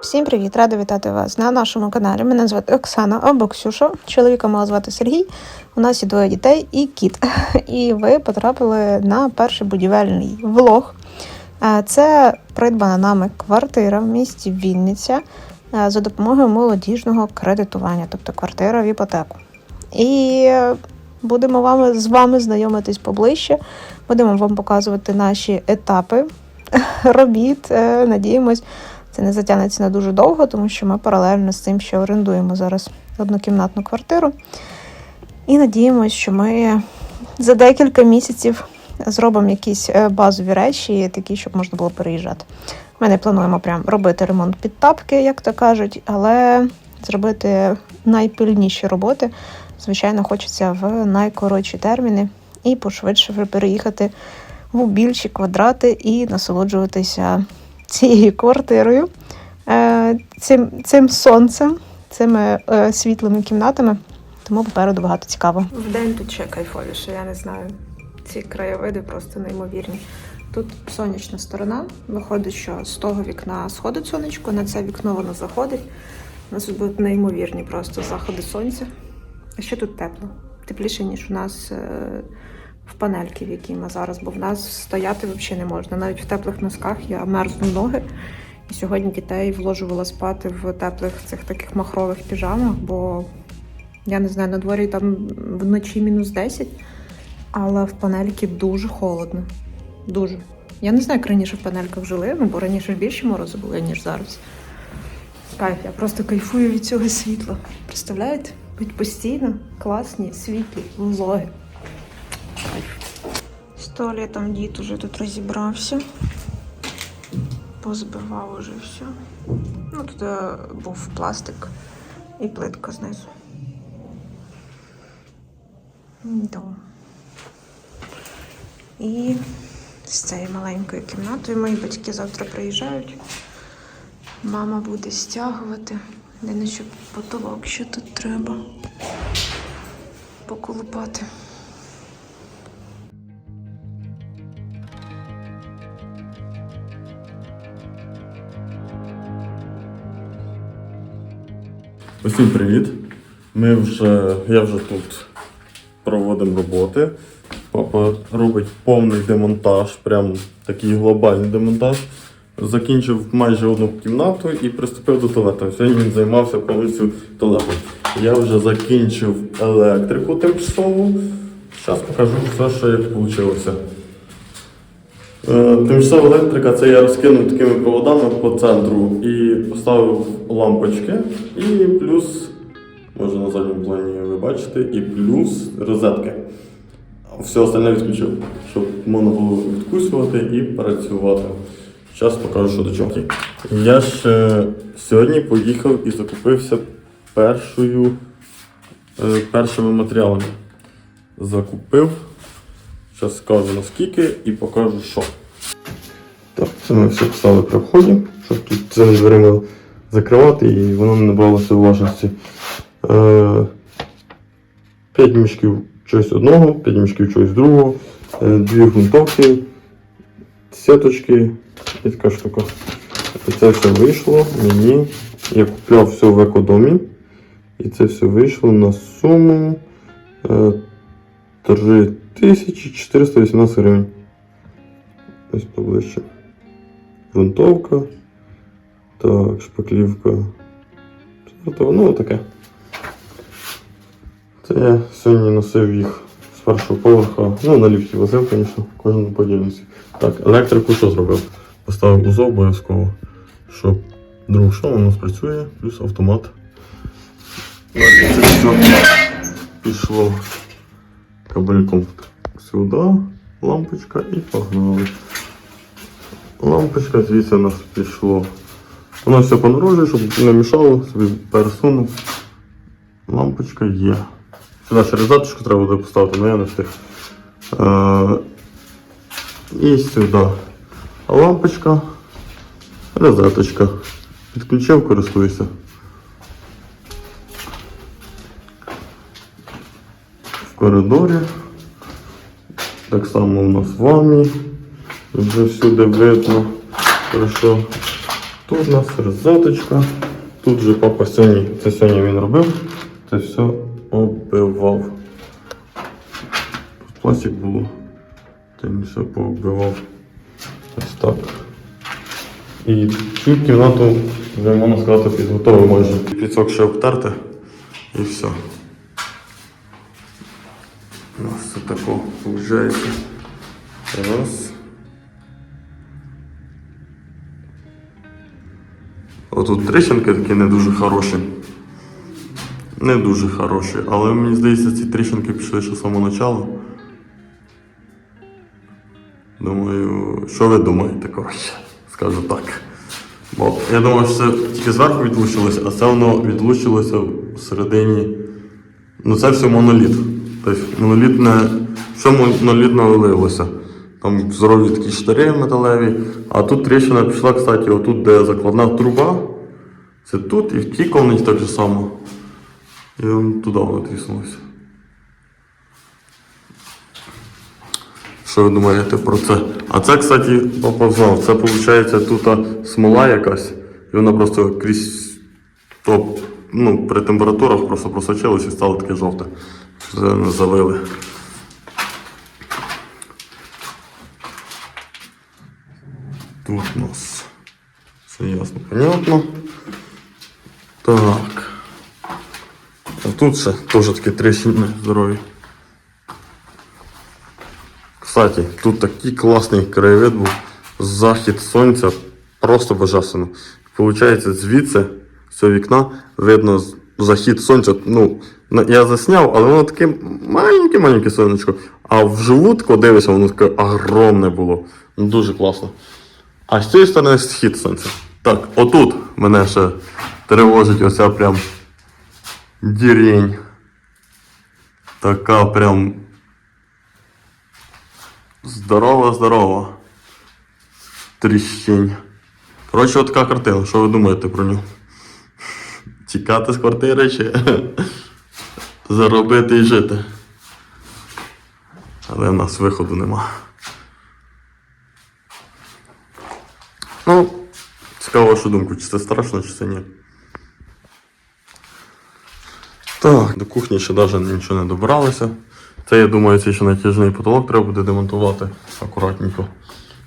Всім привіт! Рада вітати вас на нашому каналі. Мене звати Оксана або Ксюша. Чоловіка мого звати Сергій. У нас є двоє дітей і кіт. І ви потрапили на перший будівельний влог. Е, Це придбана нами квартира в місті Вінниця е, за допомогою молодіжного кредитування, тобто квартира в іпотеку. І будемо вами, з вами знайомитись поближче. Будемо вам показувати наші етапи робіт. Е, Надіємось, це не затягнеться на дуже довго, тому що ми паралельно з цим ще орендуємо зараз однокімнатну квартиру. І надіємося, що ми за декілька місяців зробимо якісь е, базові речі, такі, щоб можна було переїжджати. Ми не плануємо прям робити ремонт під тапки, як то кажуть, але зробити найпильніші роботи, звичайно, хочеться в найкоротші терміни і пошвидше переїхати в більші квадрати і насолоджуватися цією квартирою, е, цим, цим сонцем, цими е, світлими кімнатами. Тому попереду багато цікавого. В день тут ще кайфовіше, я не знаю. Ці краєвиди просто неймовірні. Тут сонячна сторона. Виходить, що з того вікна сходить сонечко, на це вікно воно заходить. У нас тут будуть неймовірні просто заходи сонця. А ще тут тепло. Тепліше, ніж у нас е, в панельки, в якій ми зараз, бо в нас стояти взагалі не можна. Навіть в теплих носках я мерзну ноги. І сьогодні дітей вложувала спати в теплих цих таких махрових піжамах, бо я не знаю, на дворі там вночі мінус 10, але в панельки дуже холодно. Дуже. Я не знаю, як раніше в панельках жили, ну бо раніше більше морозу було, ніж зараз. Кайф, я просто кайфую від цього світла. Представляєте? Будь постійно класні, світлі влоги. Туалетом дід уже тут розібрався. Позбивав уже все. Ну, тут е, був пластик і плитка знизу. Да. І з цією маленькою кімнатою мої батьки завтра приїжджають. Мама буде стягувати. Єдине, що потолок ще тут треба поколупати. Усім привіт. Ми вже, я вже тут проводимо роботи. Папа робить повний демонтаж, прям такий глобальний демонтаж. Закінчив майже одну кімнату і приступив до туалету. Сьогодні він займався повністю туалетом. Я вже закінчив електрику тимчасову. Зараз покажу все, що як вийшло. Е, Тимчасова електрика це я розкинув такими проводами по центру і поставив лампочки. І плюс, може на задньому плані ви бачите, і плюс розетки. Все остальне відключив, щоб можна було відкусувати і працювати. Зараз покажу, що до чого. Я ще сьогодні поїхав і закупився першою, е, першими матеріалами. Закупив. Зараз скажу наскільки і покажу, що. Так, це ми все поставили при вході, щоб тут цими дверима закривати і воно не набралося влажності. Е, 5 мішків чогось одного, 5 мішків чогось другого, е, дві грунтовки, сіточки і така штука. Це все вийшло мені. Я купляв все в екодомі. І це все вийшло на суму е, 3418 гривень. Ось поближче. Грунтовка. Так, шпаклівка. Ну таке. Це я сьогодні носив їх з першого поверха. Ну, на ліфті возив, звісно, кожен поділився. Так, електрику що зробив? Поставив узол обов'язково, щоб друг що воно спрацює, плюс автомат. Це все пішло кабельком сюди, лампочка і погнали. Лампочка звідси у нас пішло. Воно все понаружує, щоб не мішало, собі пересунув. Лампочка є. Сюди ще розеточку треба буде поставити, але я не встиг. Е, і сюди. Лампочка, розеточка. Підключив, користуюся. Коридорі. Так само у нас в ванні. Вже всюди видно, хорошо Тут у нас розеточка. Тут же папа сьогодні, це сьогодні він робив, це все оббивав. Тут пластик було, він все пооббивав. Ось так. І цю кімнату вже можна сказати підготовив майже. Піцок ще обтерти і все. У нас все тако виходить. Раз. Отут тріщинки такі не дуже хороші. Не дуже хороші, але мені здається, ці тріщинки пішли ще з самого початку. Думаю, що ви думаєте, коротше, скажу так. Бо я думав, що це тільки зверху відлучилося, а це воно відлучилося всередині. Ну це все моноліт. Тобто моноліт не. Все моноліт навалилося. Там здорові такі штири металеві. А тут тріщина пішла, кстати, отут, де закладна труба. Це тут і в тій комнаті так же само. І туди воно тріснулося. Що ви думаєте про це? А це, кстати, папа знав. Це виходить тут смола якась, і вона просто крізь то, ну, при температурах просто просочилась і стало таке жовте. Не залили. Тут у нас все ясно, понятно. Так. А тут ще теж такі тріщини здорові. Кстати, тут такий класний краєвид був. Захід сонця просто божественно. Получається, звідси, з цього вікна, видно захід сонця. Ну, я засняв, але воно таке маленьке-маленьке сонечко. А вживу тако дивишся, воно таке огромне було. Дуже класно. А з цієї сторони схід сонця. Так, отут мене ще тривожить оця прям дірень. Така прям здорова, здорова. Тріщень. Коротше, от така картина. Що ви думаєте про нього? Тікати з квартири чи заробити і жити? Але в нас виходу нема. Ну, цікаво вашу думку, чи це страшно, чи це ні. Так, до кухні ще навіть нічого не добралося. Це, я думаю, це ще натяжний потолок треба буде демонтувати акуратненько.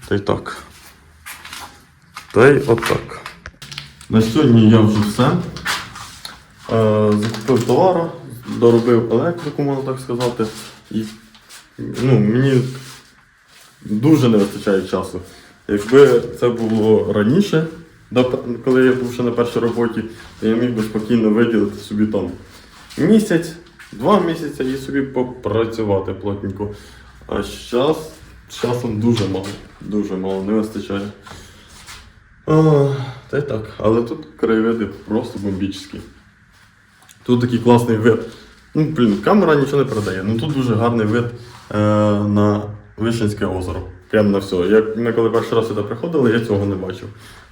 Та й так. Та й отак. На сьогодні я вже все. Е, закупив товару, доробив електрику, можна так сказати. І ну, мені дуже не вистачає часу. Якби це було раніше, коли я був ще на першій роботі, то я міг би спокійно виділити собі там місяць, два місяці і собі попрацювати плотненько. А зараз часом дуже мало, дуже мало, не вистачає. А, та й так, але тут краєвиди просто бомбічні. Тут такий класний вид. Ну, блін, камера нічого не передає. Ну тут дуже гарний вид е, на Вишенське озеро. Прямо на все. Як ми коли перший раз сюди приходили, я цього не бачив.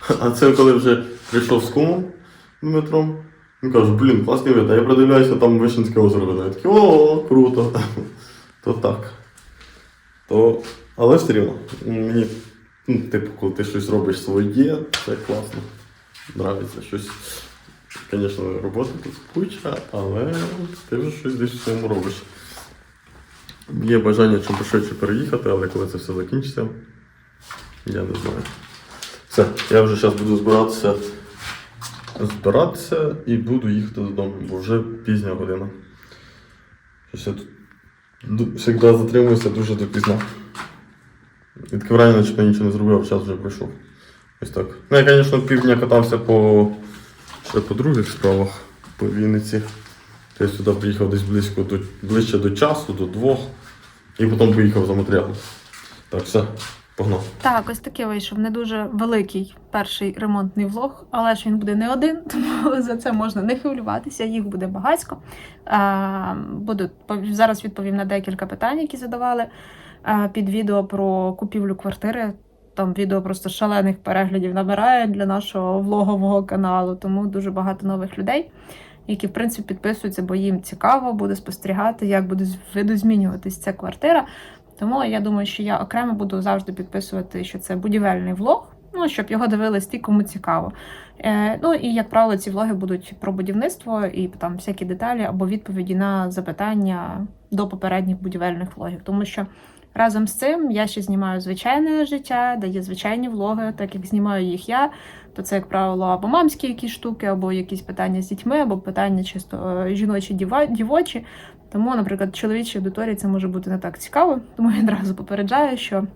А це коли вже прийшов з кумом Дмитром, він каже, блін, класний вид, а я придивляюся, там Вишенське озеро видно. Я о, круто. То так. То, але все рівно. Мені, ну, типу, коли ти щось робиш своє, це класно. Нравиться щось. Звісно, робота тут куча, але ти вже щось десь в цьому робиш. Є бажання чим пошвидше переїхати, але коли це все закінчиться, я не знаю. Все, я вже зараз буду збиратися, збиратися і буду їхати додому, бо вже пізня година. Щось я тут завжди затримуюся дуже допізно. Враження, що я нічого не зробив, а час вже пройшов. Ось так. Ну, я, звісно, півдня катався по, ще по других справах по Вінниці. Я сюди приїхав десь близько до, ближче до часу, до двох, і потім поїхав за матеріалом. Так, все, погнав. Так, ось такий вийшов не дуже великий перший ремонтний влог, але ж він буде не один, тому за це можна не хвилюватися, їх буде багатько. Буду зараз відповім на декілька питань, які задавали під відео про купівлю квартири. Там відео просто шалених переглядів набирає для нашого влогового каналу, тому дуже багато нових людей, які в принципі підписуються, бо їм цікаво буде спостерігати, як буде видозмінюватись ця квартира. Тому я думаю, що я окремо буду завжди підписувати, що це будівельний влог. ну, щоб його дивились ті, кому цікаво. Е, ну і, як правило, ці влоги будуть про будівництво і там всякі деталі або відповіді на запитання до попередніх будівельних влогів. Тому що разом з цим я ще знімаю звичайне життя, є звичайні влоги, так як знімаю їх я, то це, як правило, або мамські якісь штуки, або якісь питання з дітьми, або питання чисто е, жіночі, дівочі. Тому, наприклад, чоловічій аудиторії це може бути не так цікаво, тому я одразу попереджаю, що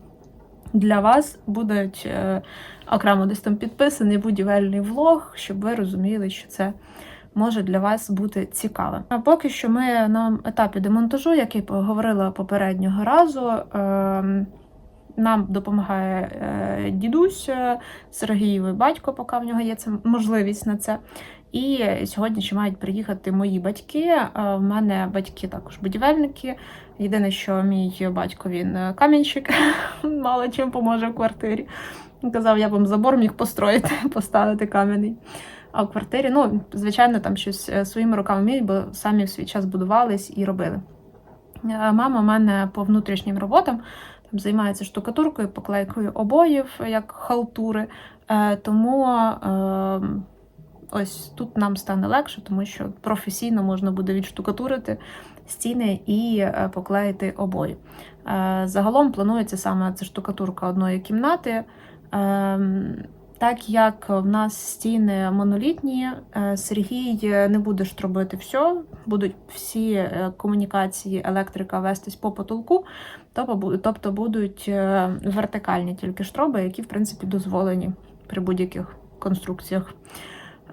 для вас будуть е, окремо десь там підписаний будівельний влог, щоб ви розуміли, що це може для вас бути цікавим. А поки що ми на етапі демонтажу, як я говорила попереднього разу. Е, нам допомагає е, дідусь е, Сергієвий батько, поки в нього є це можливість на це. І сьогодні ще мають приїхати мої батьки. Е, В мене батьки також будівельники. Єдине, що мій батько він камінщик, мало чим поможе в квартирі. Казав, я вам забор міг построїти, поставити кам'яний. А в квартирі, ну, звичайно, там щось е, своїми руками вміють, бо самі в свій час будувались і робили. Е, Мама в мене по внутрішнім роботам там займається штукатуркою, поклейкою обоїв, як халтури. Е, Тому ось тут нам стане легше, тому що професійно можна буде відштукатурити стіни і поклеїти обої. Загалом планується саме ця штукатурка одної кімнати. Так як в нас стіни монолітні, е, Сергій не буде ж робити все, будуть всі е, комунікації електрика вестись по потолку, тобто тобто будуть е, вертикальні тільки штроби, які в принципі дозволені при будь-яких конструкціях.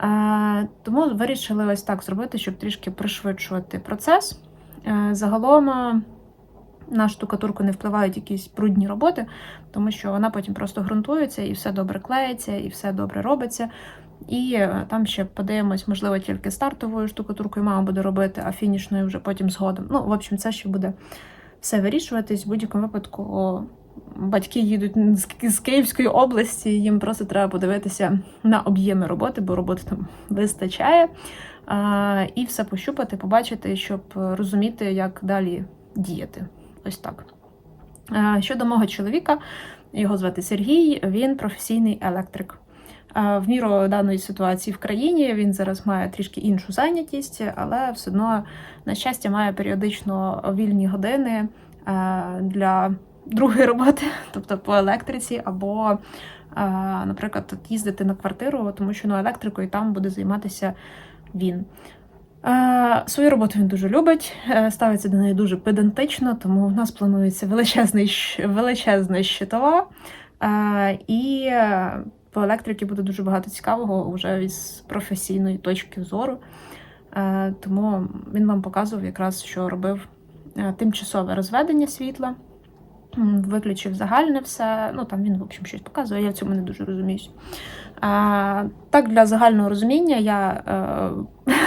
Е, Тому вирішили ось так зробити, щоб трішки пришвидшувати процес. Е, Загалом е, на штукатурку не впливають якісь брудні роботи, тому що вона потім просто ґрунтується і все добре клеїться, і все добре робиться. І е, там ще подивимось, можливо, тільки стартовою штукатуркою мама буде робити, а фінішною вже потім згодом. Ну, в общем, це ще буде все вирішуватись. В будь-якому випадку о, батьки їдуть з Київської області, їм просто треба подивитися на об'єми роботи, бо роботи там вистачає. А, і все пощупати, побачити, щоб розуміти, як далі діяти. Ось так. Щодо мого чоловіка, його звати Сергій, він професійний електрик. В міру даної ситуації в країні він зараз має трішки іншу зайнятість, але все одно, на щастя, має періодично вільні години е, для другої роботи, тобто по електриці, або, е, наприклад, їздити на квартиру, тому що ну, електрикою там буде займатися він. Е, Свою роботу він дуже любить, е, ставиться до неї дуже педантично, тому в нас планується величезний, щ- величезна щитова. Е, І по електриці буде дуже багато цікавого вже із професійної точки зору. Тому він вам показував якраз, що робив тимчасове розведення світла, виключив загальне все. Ну там він, в общем, щось показує, я в цьому не дуже розуміюсь. Так, для загального розуміння, я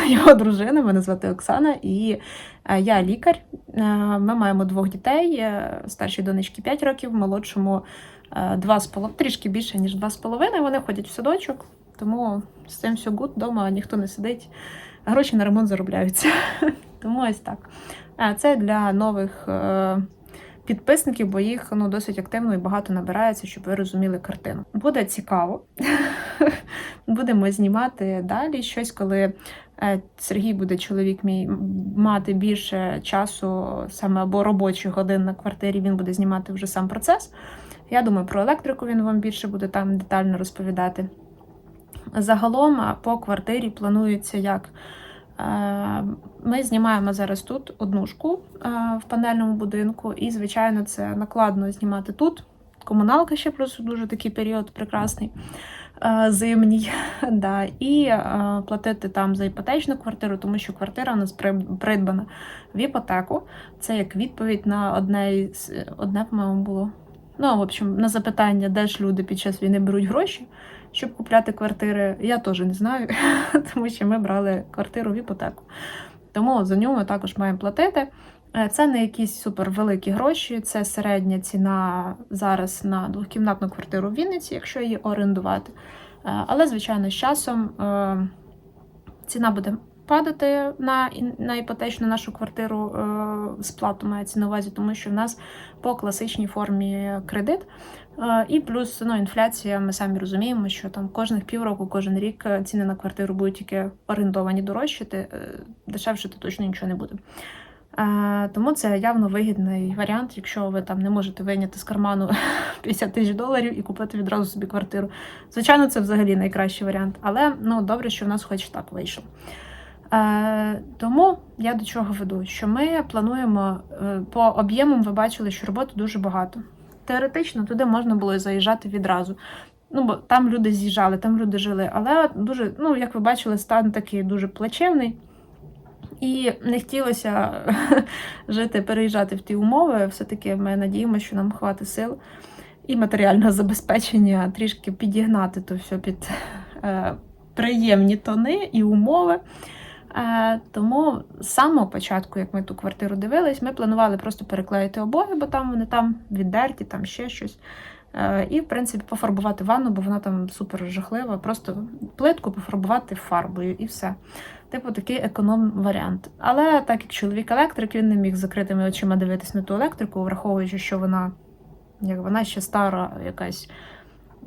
його дружина, мене звати Оксана, і е, я лікар. Е, ми маємо двох дітей. е, Старшій донечці 5 років, молодшому е, два з полов... трішки більше, ніж 2,5. Вони ходять в садочок, тому з цим все гуд, вдома ніхто не сидить. Гроші на ремонт заробляються. Тому ось так. Це для нових підписників, бо їх ну, досить активно і багато набирається, щоб ви розуміли картину. Буде цікаво. Будемо знімати далі щось, коли Сергій буде чоловік мій мати більше часу, саме або робочих годин на квартирі, він буде знімати вже сам процес. Я думаю, про електрику він вам більше буде там детально розповідати. Загалом по квартирі планується як. Е, Ми знімаємо зараз тут однушку е, в панельному будинку, і, звичайно, це накладно знімати тут. Комуналка ще просто дуже такий період прекрасний, е, зимній. Да. І е, платити там за іпотечну квартиру, тому що квартира у нас придбана в іпотеку. Це як відповідь на одне, одне по-моєму, було. Ну, в общем, на запитання, де ж люди під час війни беруть гроші, щоб купляти квартири, я теж не знаю, тому що ми брали квартиру в іпотеку. Тому за нього ми також маємо платити. Е, Це не якісь супервеликі гроші, це середня ціна зараз на двохкімнатну квартиру в Вінниці, якщо її орендувати. Е, Але, звичайно, з часом е, ціна буде падати на, на іпотечну нашу квартиру сплату мається на увазі, тому що в нас по класичній формі кредит. І плюс ну, інфляція, ми самі розуміємо, що там кожних півроку, кожен рік ціни на квартиру будуть тільки орендовані дорожчати, е, дешевшити точно нічого не буде. Е, Тому це явно вигідний варіант, якщо ви там не можете вийняти з карману 50 тисяч доларів і купити відразу собі квартиру. Звичайно, це взагалі найкращий варіант, але ну добре, що в нас хоч так вийшло. Е, тому я до чого веду? Що ми плануємо е, по об'ємам, ви бачили, що роботи дуже багато. Теоретично туди можна було заїжджати відразу. Ну, бо там люди з'їжджали, там люди жили. Але дуже, ну, як ви бачили, стан такий дуже плачевний. І не хотілося жити, переїжджати в ті умови. Все-таки ми надіємося, що нам хватить сил і матеріального забезпечення трішки підігнати то все під е, приємні тони і умови. Е, тому з самого початку, як ми ту квартиру дивились, ми планували просто переклеїти обоє, бо там вони там віддерті, там ще щось. Е, і, в принципі, пофарбувати ванну, бо вона там супер жахлива. Просто плитку пофарбувати фарбою і все. Типу, такий економ-варіант. Але так як чоловік електрик, він не міг закритими очима дивитись на ту електрику, враховуючи, що вона, як вона ще стара, якась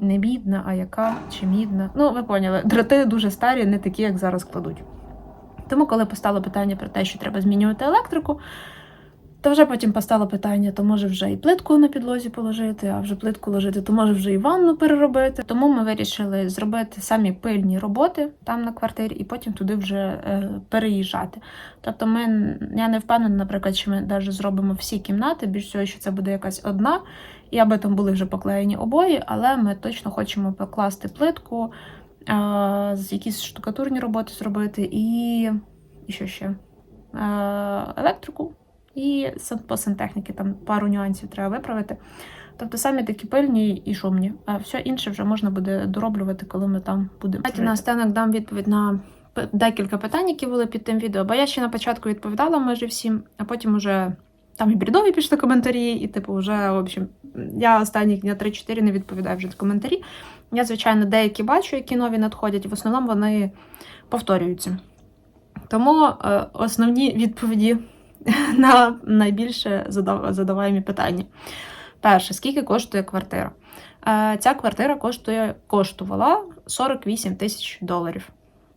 не мідна, а яка чи мідна. Ну, ви поняли, дроти дуже старі, не такі, як зараз кладуть. Тому, коли постало питання про те, що треба змінювати електрику, то вже потім постало питання: то може вже і плитку на підлозі положити, а вже плитку ложити, то може вже і ванну переробити. Тому ми вирішили зробити самі пильні роботи там на квартирі, і потім туди вже е, переїжджати. Тобто, ми я не впевнена, наприклад, що ми навіть зробимо всі кімнати, більш всього, що це буде якась одна, і аби там були вже поклеєні обої, але ми точно хочемо покласти плитку, е, якісь штукатурні роботи зробити, і, і що ще? Е, електрику. І по сантехніки там пару нюансів треба виправити. Тобто самі такі пильні і шумні, а все інше вже можна буде дороблювати, коли ми там будемо. Давайте наостанок дам відповідь на декілька питань, які були під тим відео, бо я ще на початку відповідала майже всім, а потім уже там і брідові пішли коментарі, і типу, вже, в общем, я останні дня 3-4 не відповідаю вже на коментарі. Я, звичайно, деякі бачу, які нові надходять, в основному вони повторюються. Тому е, основні відповіді на найбільше задав- задаваємі питання. Перше, скільки коштує квартира? Е, Ця квартира коштує, коштувала 48 тисяч доларів.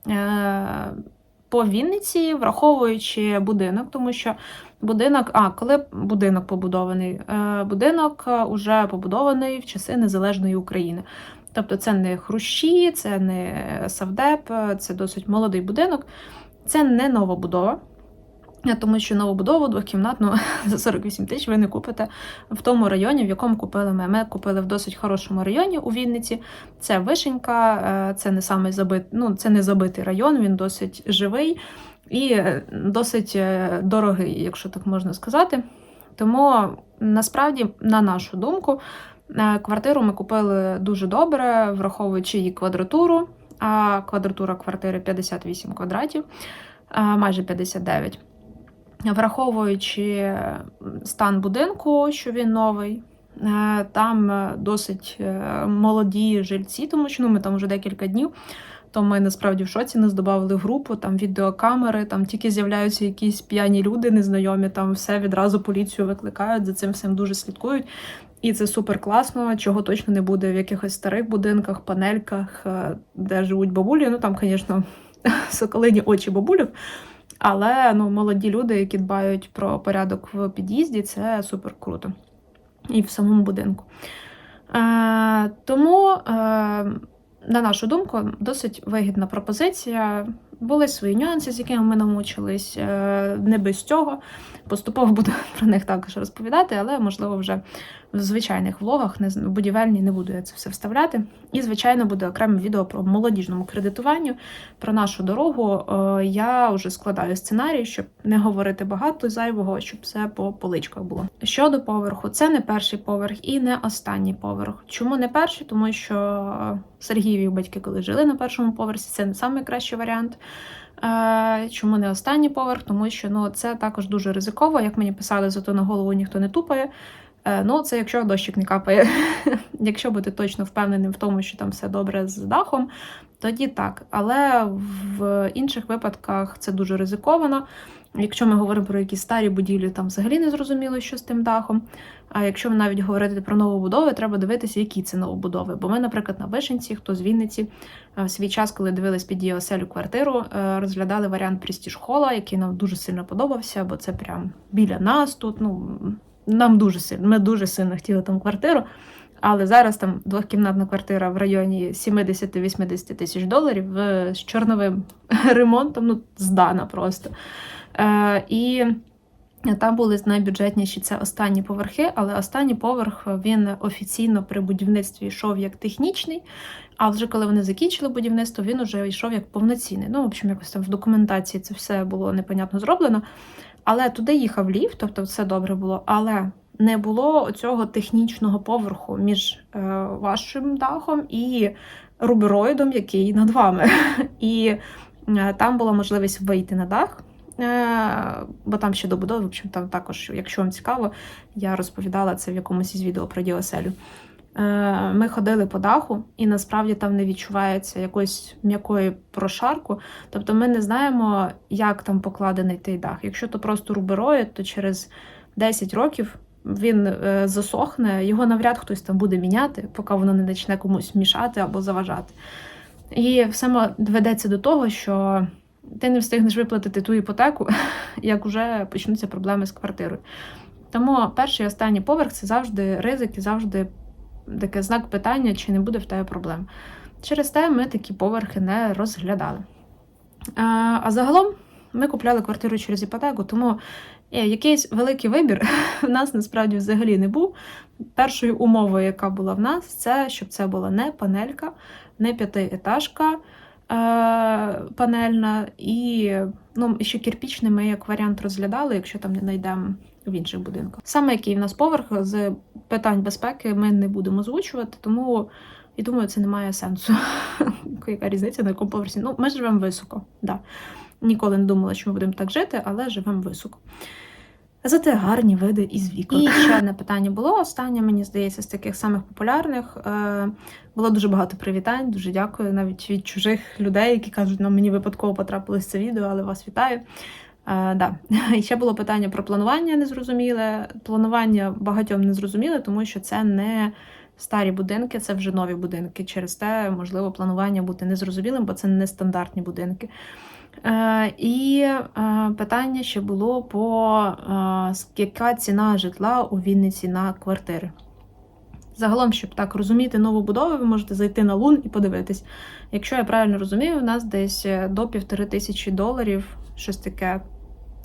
Е, По Вінниці, враховуючи будинок, тому що будинок, а коли будинок побудований? Е, Будинок е, уже побудований в часи Незалежної України. Тобто це не хрущі, це не савдеп, це досить молодий будинок. Це не нова будова. Тому що нову будову двохкімнатну за 48 тисяч ви не купите в тому районі, в якому купили ми. Ми купили в досить хорошому районі у Вінниці. Це Вишенька, е, це не самий забит, ну це не забитий район, він досить живий і е, досить е, дорогий, якщо так можна сказати. Тому насправді, на нашу думку, квартиру ми купили дуже добре, враховуючи її квадратуру. А квадратура квартири 58 квадратів, майже 59. Враховуючи стан будинку, що він новий, е, там е, досить е, молоді жильці, тому що ну, ми там вже декілька днів. То ми насправді в шоці нас додали в групу, там відеокамери, там тільки з'являються якісь п'яні люди незнайомі, там все відразу поліцію викликають, за цим всім дуже слідкують. І це супер класно, чого точно не буде в якихось старих будинках, панельках, де живуть бабулі. Ну там, звісно, соколині очі бабулів. Але ну, молоді люди, які дбають про порядок в під'їзді, це супер круто. І в самому будинку. Е, тому, е, на нашу думку, досить вигідна пропозиція. Були свої нюанси, з якими ми намучились. Е, не без цього. Поступово буду про них також розповідати, але можливо вже в звичайних влогах, не будівельні, не буду я це все вставляти. І, звичайно, буде окреме відео про молодіжному кредитуванню, про нашу дорогу. Е, Я вже складаю сценарій, щоб не говорити багато зайвого, щоб все по поличках було. Щодо поверху, це не перший поверх і не останній поверх. Чому не перший? Тому що Сергієві батьки, коли жили на першому поверсі, це не найкращий варіант. Е, Чому не останній поверх? Тому що ну це також дуже ризиково. Як мені писали, зато на голову ніхто не тупає. Е, Ну, це якщо дощик не капає. Якщо бути точно впевненим в тому, що там все добре з дахом, тоді так. Але в інших випадках це дуже ризиковано. Якщо ми говоримо про якісь старі будівлі, там взагалі не зрозуміло, що з тим дахом. А якщо навіть говорити про новобудови, треба дивитися, які це новобудови. Бо ми, наприклад, на Вишенці, хто з Вінниці, е, в свій час, коли дивились під її оселю квартиру, е, розглядали варіант Престіж Хола, який нам дуже сильно подобався, бо це прям біля нас тут. Ну нам дуже сильно. Ми дуже сильно хотіли там квартиру. Але зараз там двохкімнатна квартира в районі 70-80 тисяч доларів е, з чорновим ремонтом, ну здана просто. Е, і там були найбюджетніші це останні поверхи, але останній поверх він офіційно при будівництві йшов як технічний. А вже коли вони закінчили будівництво, він вже йшов як повноцінний. Ну, в общем, якось там в документації це все було непонятно зроблено. Але туди їхав ліфт, тобто все добре було. Але не було цього технічного поверху між е, вашим дахом і рубероїдом, який над вами. І е, там була можливість вийти на дах. Е, Бо там ще добудови, в общем, там також, якщо вам цікаво, я розповідала це в якомусь із відео про діоселю. Е, Ми ходили по даху, і насправді там не відчувається якоїсь м'якої прошарку. Тобто ми не знаємо, як там покладений той дах. Якщо то просто рубероїд, то через 10 років він е, засохне, його навряд хтось там буде міняти, поки воно не почне комусь мішати або заважати. І все доведеться до того, що ти не встигнеш виплатити ту іпотеку, як вже почнуться проблеми з квартирою. Тому перший і останній поверх це завжди ризик і завжди таке знак питання, чи не буде в тебе проблем. Через те ми такі поверхи не розглядали. А, а загалом ми купляли квартиру через іпотеку, тому е, якийсь великий вибір в нас насправді взагалі не був. Першою умовою, яка була в нас, це щоб це була не панелька, не п'ятиетажка панельна, і ну, ще кирпічний ми як варіант розглядали, якщо там не знайдемо в інших будинках. Саме який в нас поверх з питань безпеки ми не будемо озвучувати, тому і думаю, це не має сенсу. Яка різниця на якому поверсі? Ну, ми живемо високо. Да. Ніколи не думала, що ми будемо так жити, але живемо високо. Зате гарні види із вікон. І ще одне питання було. Останнє, мені здається, з таких самих популярних. Е, Було дуже багато привітань. Дуже дякую навіть від чужих людей, які кажуть, нам мені випадково потрапилось це відео, але вас вітаю. Е, да. І ще було питання про планування незрозуміле. Планування багатьом незрозуміле, тому що це не старі будинки, це вже нові будинки. Через те, можливо, планування бути незрозумілим, бо це не стандартні будинки. Е, І е, питання ще було по е, яка ціна житла у Вінниці на квартири. Загалом, щоб так розуміти новобудови, ви можете зайти на лун і подивитись. Якщо я правильно розумію, у нас десь до півтори тисячі доларів, щось таке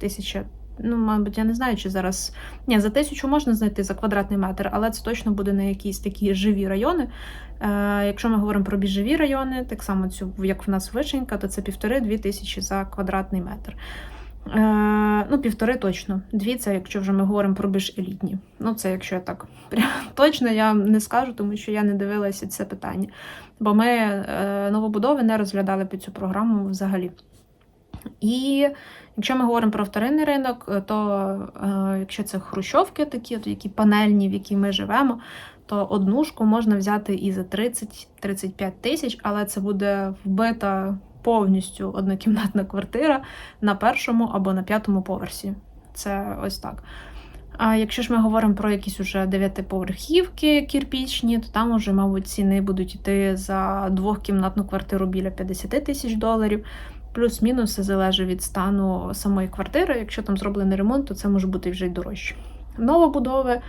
тисяча. Ну, мабуть, я не знаю, чи зараз. Ні, за тисячу можна знайти за квадратний метр, але це точно буде на якісь такі живі райони. Е, Якщо ми говоримо про біжеві райони, так само цю, як в нас вишенька, то це півтори-дві тисячі за квадратний метр. Е, ну, півтори точно. Дві це, якщо вже ми говоримо про більш елітні. Ну, це якщо я так прям точно я не скажу, тому що я не дивилася це питання. Бо ми е, новобудови не розглядали під цю програму взагалі. І якщо ми говоримо про вторинний ринок, е, то е, якщо це хрущовки такі, які панельні, в які ми живемо, то однушку можна взяти і за 30-35 тисяч, але це буде вбита повністю однокімнатна квартира на першому або на п'ятому поверсі. Це ось так. А якщо ж ми говоримо про якісь уже дев'ятиповерхівки кірпічні, то там уже, мабуть, ціни будуть йти за двохкімнатну квартиру біля 50 тисяч доларів. Плюс-мінус все залежить від стану самої квартири. Якщо там зроблений ремонт, то це може бути вже й дорожче. Новобудови,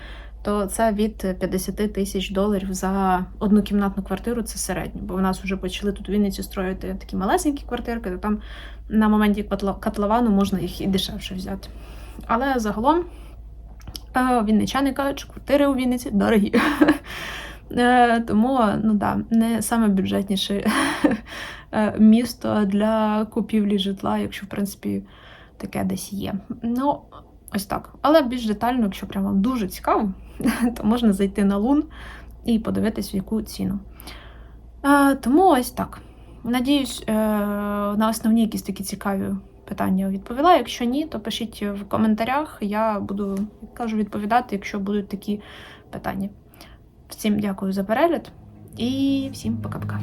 то це від 50 тисяч доларів за однокімнатну квартиру, це середньо. Бо в нас вже почали тут в Вінниці строїти такі малесенькі квартирки, то там на моменті котловану можна їх і дешевше взяти. Але загалом е, вінничани кажуть, квартири у Вінниці дорогі. Е, Тому ну да, не саме бюджетніше е, місто для купівлі житла, якщо в принципі таке десь є. Ну, ось так. Але більш детально, якщо прям вам дуже цікаво, то можна зайти на лун і подивитись, в яку ціну. Е, Тому ось так. Надіюсь, на основні якісь такі цікаві питання відповіла. Якщо ні, то пишіть в коментарях. Я буду, кажу, відповідати, якщо будуть такі питання. Всім дякую за перегляд і всім пока-пока.